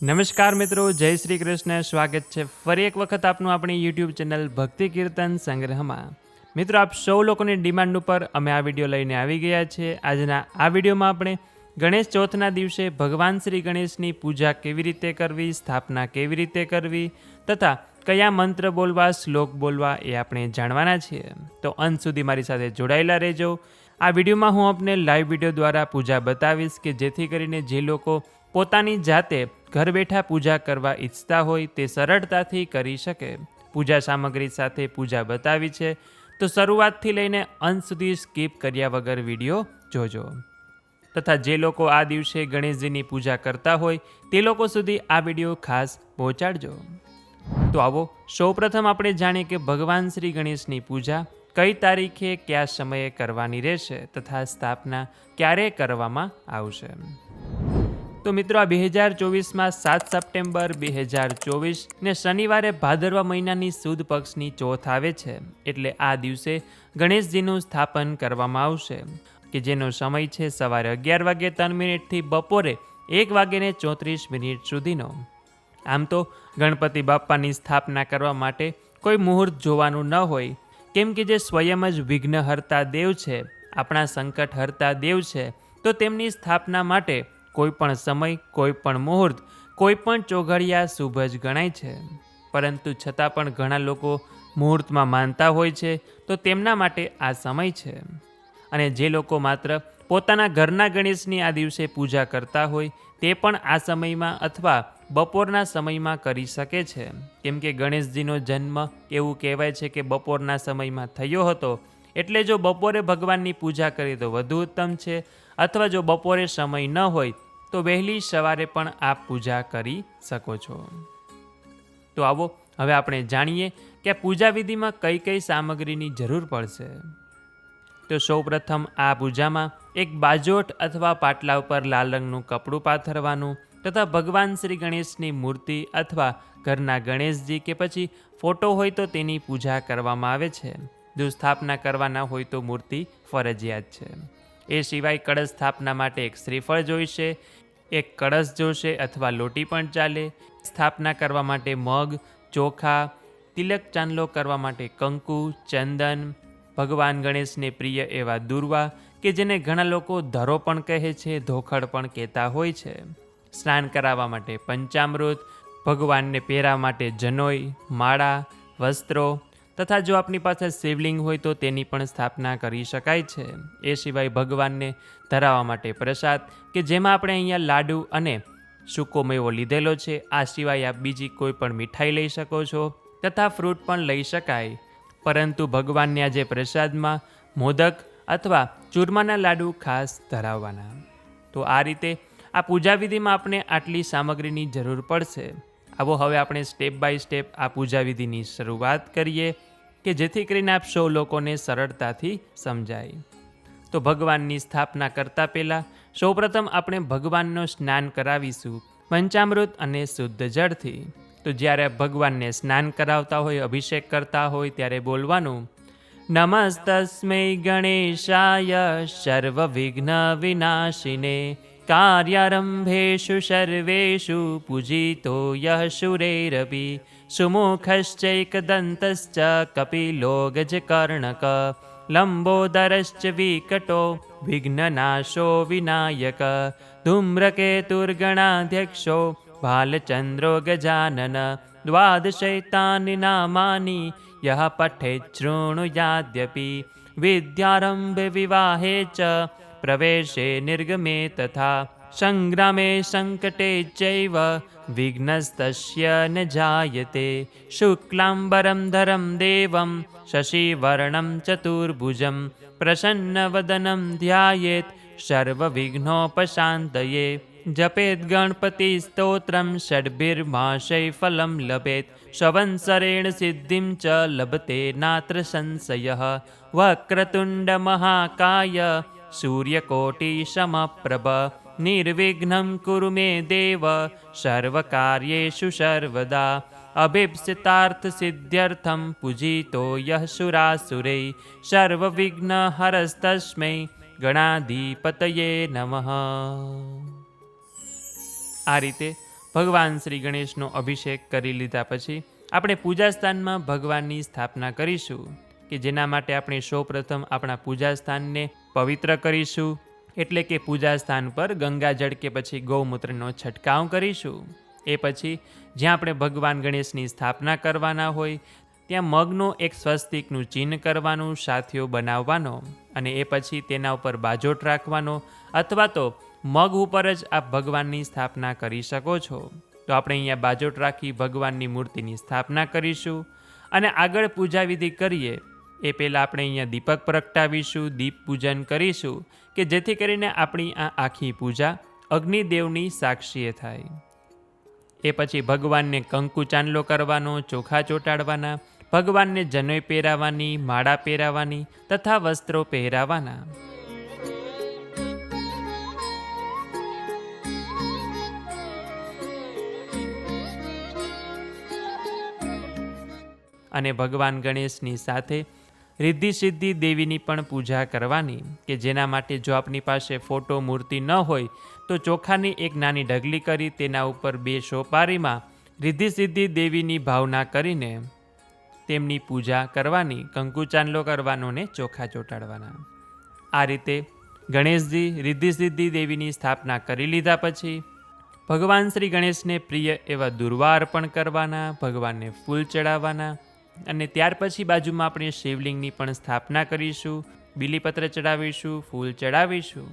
નમસ્કાર મિત્રો, જય શ્રી કૃષ્ણ. સ્વાગત છે ફરી એક વખત આપનું આપણી યુટ્યુબ ચેનલ ભક્તિ કીર્તન સંગ્રહમાં. મિત્રો, આપ સૌ લોકોની ડિમાન્ડ ઉપર અમે આ વીડિયો લઈને આવી ગયા છે આજના આ વિડીયોમાં આપણે ગણેશ ચોથના દિવસે ભગવાન શ્રી ગણેશની પૂજા કેવી રીતે કરવી, સ્થાપના કેવી રીતે કરવી, તથા કયા મંત્ર બોલવા, શ્લોક બોલવા એ આપણે જાણવાના છીએ. તો અંત સુધી મારી સાથે જોડાયેલા રહેજો. આ વિડીયોમાં હું આપને લાઈવ વીડિયો દ્વારા પૂજા બતાવીશ કે જેથી કરીને જે લોકો પોતાની જાતે ઘર બેઠા પૂજા કરવા ઈચ્છતા હોય તે સરળતાથી કરી શકે. પૂજા સામગ્રી સાથે પૂજા બતાવી છે. તો શરૂઆતથી લઈને અંત સુધી સ્કીપ કર્યા વગર વીડિયો જોજો. તથા જે લોકો આ દિવસે ગણેશજીની પૂજા કરતા હોય તે લોકો સુધી આ વીડિયો ખાસ પહોંચાડજો. તો આવો, સૌપ્રથમ આપણે જાણીએ કે ભગવાન શ્રી ગણેશની પૂજા કઈ તારીખે, કયા સમયે કરવાની રહેશે તથા સ્થાપના ક્યારે કરવામાં આવશે. તો મિત્રો, આ બે હજાર ચોવીસમાં સાત સપ્ટેમ્બર બે હજાર ચોવીસ ને શનિવારે ભાદરવા મહિનાની સુદ પક્ષની ચોથ આવે છે. એટલે આ દિવસે ગણેશજીનું સ્થાપન કરવામાં આવશે. કે જેનો સમય છે સવારે અગિયાર વાગે ત્રણ મિનિટથી બપોરે એક વાગ્યે ચોત્રીસ મિનિટ સુધીનો. આમ તો ગણપતિ બાપ્પાની સ્થાપના કરવા માટે કોઈ મુહૂર્ત જોવાનું ન હોય. કેમ કે જે સ્વયં જ વિઘ્નહર્તા દેવ છે, આપણા સંકટ હરતા દેવ છે, તો તેમની સ્થાપના માટે કોઈ પણ સમય કોઈ પણ મુહૂર્ત કોઈ પણ ચોઘડિયા શુભ જ ગણાય છે. પરંતુ છતાં પણ ઘણા લોકો મુહૂર્તમાં માનતા હોય છે, તો તેમના માટે આ સમય છે. અને જે લોકો માત્ર પોતાના ઘરના ગણેશની આ દિવસે પૂજા કરતા હોય, તે પણ આ સમયમાં અથવા બપોરના સમયમાં કરી શકે છે. કેમ કે ગણેશજીનો જન્મ એવું કહેવાય છે કે બપોરના સમયમાં થયો હતો, એટલે જો બપોરે ભગવાનની પૂજા કરીએ તો વધુ ઉત્તમ છે, અથવા જો બપોરે સમય ન હોય તો વહેલી સવારે પણ આપ પૂજા કરી શકો છો. તો આવો, હવે આપણે જાણીએ કે પૂજા વિધિમાં કઈ કઈ સામગ્રીની જરૂર પડશે. તો સૌપ્રથમ આ પૂજામાં એક બાજોટ અથવા પાટલા ઉપર લાલ રંગનું કપડું પાથરવાનું તથા ભગવાન શ્રી ગણેશની મૂર્તિ અથવા ઘરના ગણેશજી કે પછી ફોટો હોય તો તેની પૂજા કરવામાં આવે છે. જો સ્થાપના કરવાના હોય તો મૂર્તિ ફરજિયાત છે. એ સિવાય કળશ સ્થાપના માટે એક શ્રીફળ જોઈશે એક કળશ જોશે અથવા લોટી પણ ચાલે. સ્થાપના કરવા માટે મગ, ચોખા, તિલક ચાંદલો કરવા માટે કંકુ, ચંદન, ભગવાન ગણેશને પ્રિય એવા દુર્વા કે જેને ઘણા લોકો ધરો પણ કહે છે, ધોખડ પણ કહેતા હોય છે. સ્નાન કરાવવા માટે પંચામૃત, ભગવાનને પહેરા માટે જનોઈ, માળા, વસ્ત્રો તથા જો આપની પાસે શિવલિંગ હોય તો તેની પણ સ્થાપના કરી શકાય છે. એ સિવાય ભગવાનને ધરાવવા માટે પ્રસાદ કે જેમાં આપણે અહીંયા લાડુ અને સૂકો મેવો લીધેલો છે, આ સિવાય આપ બીજી કોઈ પણ મીઠાઈ લઈ શકો છો તથા ફ્રૂટ પણ લઈ શકાય. પરંતુ ભગવાનને આજે પ્રસાદમાં મોદક અથવા ચૂરમાના લાડુ ખાસ ધરાવવાના. તો આ રીતે આ પૂજા વિધિમાં આપણે આટલી સામગ્રીની જરૂર પડશે. આવો હવે આપણે સ્ટેપ બાય સ્ટેપ આ પૂજા વિધિની શરૂઆત કરીએ. કે જેથી કરીને આપ સૌ લોકોને સરળતાથી સમજાય. તો ભગવાનની સ્થાપના કરતા પહેલાં સૌપ્રથમ આપણે ભગવાનનો સ્નાન કરાવીશું, પંચામૃત અને શુદ્ધ જળથી. તો જ્યારે ભગવાનને સ્નાન કરાવતા હોય, અભિષેક કરતા હોય, ત્યારે બોલવાનું, નમસ્તસ્મૈ ગણેશાય સર્વ વિઘ્ન વિનાશિને कार्यारम्भेषु सर्वेषु पूजितो यः शुरेरपि सुमुखश्चैकदन्तश्च कपिलो गजकर्णक लम्बोदरश्च विकटो विघ्ननाशो विनायक धूम्रकेतुर्गणाध्यक्षो बालचन्द्रो गजानन द्वादशैतानि नामानि यः पठेच्छृणुयाद्यपि विद्यारम्भे विवाहे च प्रवेशे निर्गमे तथा सङ्ग्रामे सङ्कटे चैव विघ्नस्तस्य न जायते। शुक्लाम्बरं धरं देवं शशिवर्णं चतुर्भुजं प्रसन्नवदनं ध्यायेत् शर्वविघ्नोपशान्तये जपेद्गणपतिस्तोत्रं षड्भिर्माशै फलं लभेत्। शवंसरेण सिद्धिं च लभते नात्र संशयः। वक्रतुण्डमहाकाय નાત્ર સંશય વક્રતુંડ મહાકાય સૂર્યકોટિ સમપ્રભ નિર્વિઘ્ન કુરુ મે દેવ સર્વકાર્યેષુ સર્વદા અભિપ્સિતાર્થ સિદ્ધ્યર્થમ પૂજિતો યહ સુરાસુરે સર્વવિઘ્ન હરસ્તસ્મૈ ગણાધિપતયે નમઃ આ રીતે ભગવાન શ્રી ગણેશનો અભિષેક કરી લીધા પછી આપણે પૂજાસ્થાનમાં ભગવાનની સ્થાપના કરીશું કે જેના માટે આપણે સૌપ્રથમ આપણા પૂજા સ્થાનને પવિત્ર કરીશું, એટલે કે પૂજા સ્થાન પર ગંગાજળ કે પછી ગૌમૂત્રનો છંટકાવ કરીશું. એ પછી, જ્યાં આપણે ભગવાન ગણેશની સ્થાપના કરવાના હોય, ત્યાં મગનો એક સ્વસ્તિકનું ચિહ્ન કરવાનું, સાથીઓ બનાવવાનો અને એ પછી તેના ઉપર બાજોટ રાખવાનો અથવા તો મગ ઉપર જ આપ ભગવાનની સ્થાપના કરી શકો છો. તો આપણે અહીંયા બાજોટ રાખી ભગવાનની મૂર્તિની સ્થાપના કરીશું અને આગળ પૂજા વિધિ કરીએ એ પહેલાં આપણે અહીંયા દીપક પ્રગટાવીશું, દીપ પૂજન કરીશું, કે જેથી કરીને આપણી આ આખી પૂજા અગ્નિદેવની સાક્ષીએ થાય. એ પછી ભગવાનને કંકુ ચાંદલો કરવાનો, ચોખા ચોંટાડવાના, ભગવાનને જનોઈ પહેરાવાની, માળા પહેરાવાની તથા વસ્ત્રો પહેરાવાના. અને ભગવાન ગણેશની સાથે રિદ્ધિ સિદ્ધિ દેવીની પણ પૂજા કરવાની કે જેના માટે જો આપની પાસે ફોટો મૂર્તિ ન હોય, તો ચોખાની એક નાની ઢગલી કરી તેના ઉપર બે સોપારીમાં રિદ્ધિ સિદ્ધિ દેવીની ભાવના કરીને તેમની પૂજા કરવાની, કંકુ ચાંદલો કરવાનો ને ચોખા ચોંટાડવાના. આ રીતે ગણેશજી રિદ્ધિ સિદ્ધિ દેવીની સ્થાપના કરી લીધા પછી ભગવાન શ્રી ગણેશને પ્રિય એવા દુર્વા અર્પણ કરવાના, ભગવાનને ફૂલ ચડાવવાના અને ત્યાર પછી બાજુમાં આપણે શિવલિંગની પણ સ્થાપના કરીશું, બીલીપત્ર ચડાવીશું, ફૂલ ચડાવીશું.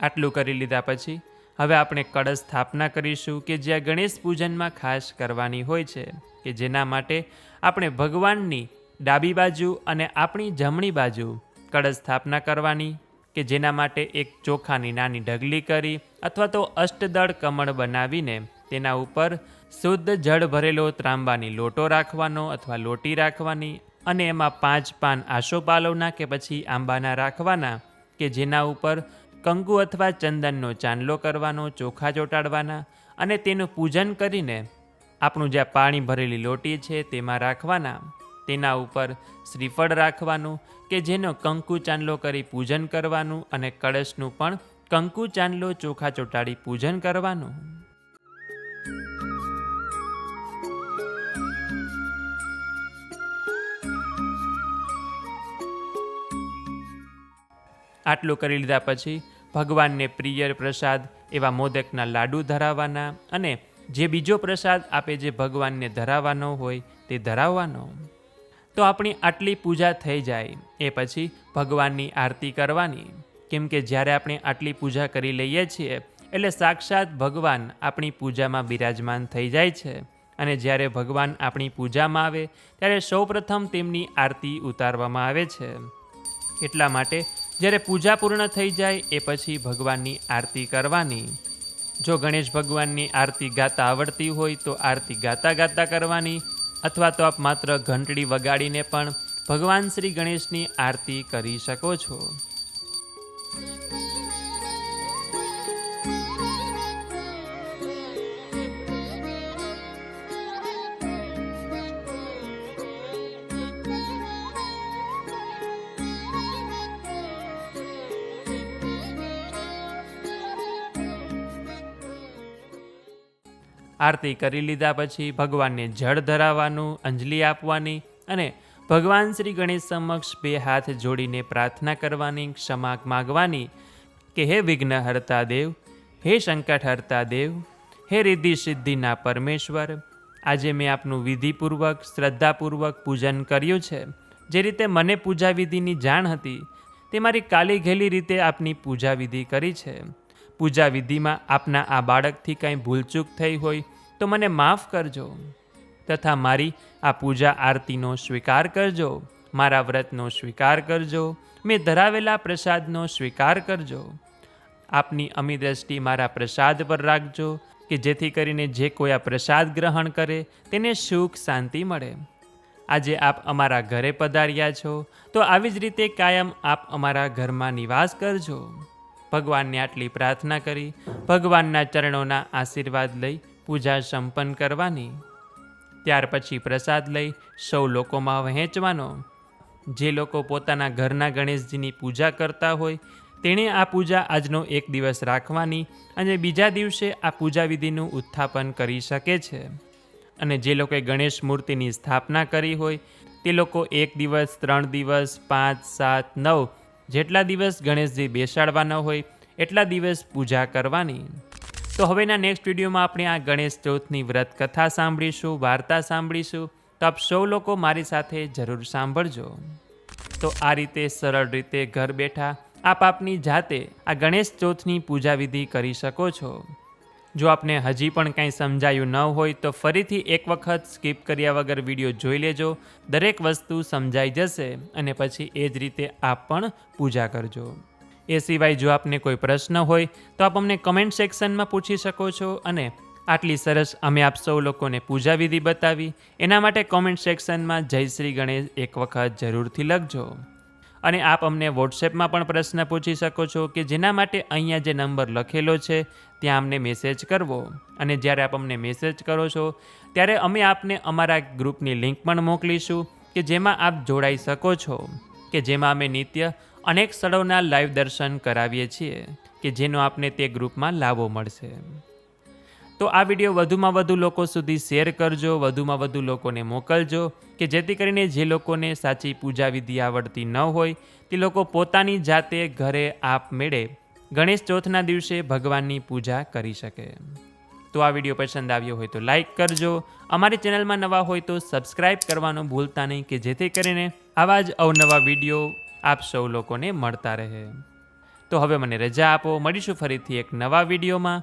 આટલું કરી લીધા પછી હવે આપણે કળશ સ્થાપના કરીશું કે જ્યાં ગણેશ પૂજનમાં ખાસ કરવાની હોય છે, કે જેના માટે આપણે ભગવાનની ડાબી બાજુ અને આપણી જમણી બાજુ કળશ સ્થાપના કરવાની, કે જેના માટે એક ચોખાની નાની ઢગલી કરી અથવા તો અષ્ટદળ કમળ બનાવીને તેના ઉપર શુદ્ધ જળ ભરેલો ત્રાંબાની લોટો રાખવાનો અથવા લોટી રાખવાની અને એમાં પાંચ પાન આશોપાલવના કે પછી આંબાના રાખવાના કે જેના ઉપર કંકુ અથવા ચંદનનો ચાંદલો કરવાનો, ચોખા ચોંટાડવાના અને તેનું પૂજન કરીને આપણું જ્યાં પાણી ભરેલી લોટી છે તેમાં રાખવાના. તેના ઉપર શ્રીફળ રાખવાનું કે જેનો કંકુ ચાંદલો કરી પૂજન કરવાનું અને કળશનું પણ કંકુ ચાંદલો ચોખા ચોંટાડી પૂજન કરવાનું. આટલું કરી લીધા પછી ભગવાનને પ્રિય પ્રસાદ એવા મોદકના લાડુ ધરાવવાના અને જે બીજો પ્રસાદ આપે જે ભગવાનને ધરાવવાનો હોય તે ધરાવવાનો. તો આપણી આટલી પૂજા થઈ જાય, એ પછી ભગવાનની આરતી કરવાની. કેમ કે જ્યારે આપણે આટલી પૂજા કરી લઈએ છીએ, એટલે સાક્ષાત ભગવાન આપણી પૂજામાં બિરાજમાન થઈ જાય છે. અને જ્યારે ભગવાન આપણી પૂજામાં આવે, ત્યારે સૌપ્રથમ તેમની આરતી ઉતારવામાં આવે છે. એટલા માટે જ્યારે પૂજા પૂર્ણ થઈ જાય, એ પછી ભગવાનની આરતી કરવાની. જો ગણેશ ભગવાનની આરતી ગાતા આવડતી હોય, તો આરતી ગાતા ગાતા કરવાની. અથવા તો આપ માત્ર ઘંટડી વગાડીને પણ ભગવાન શ્રી ગણેશની આરતી કરી શકો છો. આરતી કરી લીધા પછી ભગવાનને જળ ધરાવવાનું, અંજલિ આપવાની અને ભગવાન શ્રી ગણેશ સમક્ષ બે હાથ જોડીને પ્રાર્થના કરવાની, ક્ષમા માગવાની કે હે વિઘ્ન હરતા દેવ, હે સંકટ હરતા દેવ, હે રિદ્ધિ સિદ્ધિના પરમેશ્વર, આજે મેં આપનું વિધિપૂર્વક, શ્રદ્ધાપૂર્વક પૂજન કર્યું છે. જે રીતે મને પૂજા વિધિની જાણ હતી, તે મારી કાલી ઘેલી રીતે આપની પૂજા વિધિ કરી છે. પૂજા વિધિમાં આપના આ બાળકથી કાંઈ ભૂલચૂક થઈ હોય તો મને માફ કરજો. તથા મારી આ પૂજા આરતીનો સ્વીકાર કરજો. મારા વ્રતનો સ્વીકાર કરજો. મેં ધરાવેલા પ્રસાદનો સ્વીકાર કરજો. આપની અમી દ્રષ્ટિ મારા પ્રસાદ પર રાખજો કે જેથી કરીને જે કોઈ આ પ્રસાદ ગ્રહણ કરે તેને સુખ શાંતિ મળે. આજે આપ અમારા ઘરે પધાર્યા છો તો આવી જ રીતે કાયમ આપ અમારા ઘરમાં નિવાસ કરજો. ભગવાનને આટલી પ્રાર્થના કરી, ભગવાનના ચરણોના આશીર્વાદ લઈ પૂજા સંપન્ન કરવાની. ત્યાર પછી પ્રસાદ લઈ સૌ લોકોમાં વહેંચવાનો. જે લોકો પોતાના ઘરના ગણેશજીની પૂજા કરતા હોય, તેણે આ પૂજા આજનો એક દિવસ રાખવાની અને બીજા દિવસે આ પૂજા વિધિનું ઉત્થાપન કરી શકે છે. અને જે લોકોએ ગણેશ મૂર્તિની સ્થાપના કરી હોય, તે લોકો એક દિવસ, ત્રણ દિવસ, પાંચ, સાત, નવ જેટલા દિવસ ગણેશજી બેસાડવાના હોય, એટલા દિવસ પૂજા કરવાની. તો હવેના નેક્સ્ટ વિડીયોમાં આપણે આ ગણેશ ચોથની વ્રત કથા સાંભળીશું, વાર્તા સાંભળીશું. તો આપ સૌ લોકો મારી સાથે જરૂર સાંભળજો. તો આ રીતે સરળ રીતે ઘર બેઠા આપ આપની જાતે આ ગણેશ ચોથની પૂજા વિધિ કરી શકો છો. જો આપને હજી પણ કંઈ સમજાયું ન હોય તો ફરીથી એક વખત સ્કીપ કર્યા વગર વીડિયો જોઈ લેજો. દરેક વસ્તુ સમજાઈ જશે અને પછી એ જ રીતે આપ પણ પૂજા કરજો. એ સિવાય જો આપને કોઈ પ્રશ્ન હોય તો આપ અમને કમેન્ટ સેક્શનમાં પૂછી શકો છો અને આટલી સરસ અમે આપ સૌ લોકોને પૂજા વિધિ બતાવી. એના માટે કોમેન્ટ સેક્શનમાં જય શ્રી ગણેશ એક વખત જરૂરથી લખજો. અને આપ અમને વોટ્સએપમાં પણ પ્રશ્ન પૂછી શકો છો કે જેના માટે અહીંયા જે નંબર લખેલો છે, ત્યાં અમને મેસેજ કરવો. અને જ્યારે આપ અમને મેસેજ કરો છો, ત્યારે અમે આપને અમારા ગ્રુપની લિંક પણ મોકલીશું કે જેમાં આપ જોડાઈ શકો છો, કે જેમાં અમે નિત્ય અનેક સ્થળોના લાઈવ દર્શન કરાવીએ છીએ, કે જેનો આપને તે ગ્રુપમાં લાભો મળશે. તો આ વીડિયો વધુમાં વધુ લોકો સુધી શેર કરજો, વધુમાં વધુ લોકોને મોકલજો, કે જેથી કરીને જે લોકોને સાચી પૂજા વિધિ આવડતી ન હોય, તે લોકો પોતાની જાતે ઘરે આપમેળે ગણેશ ચોથના દિવસે ભગવાનની પૂજા કરી શકે. તો આ વીડિયો પસંદ આવ્યો હોય તો લાઈક કરજો. અમારી ચેનલમાં નવા હોય તો સબસ્ક્રાઈબ કરવાનું ભૂલતા નહીં, કે જેથી કરીને આવા જ અવનવા વીડિયો આપ સૌ લોકોને મળતા રહે. તો હવે મને રજા આપો. મળીશું ફરીથી એક નવા વિડીયોમાં.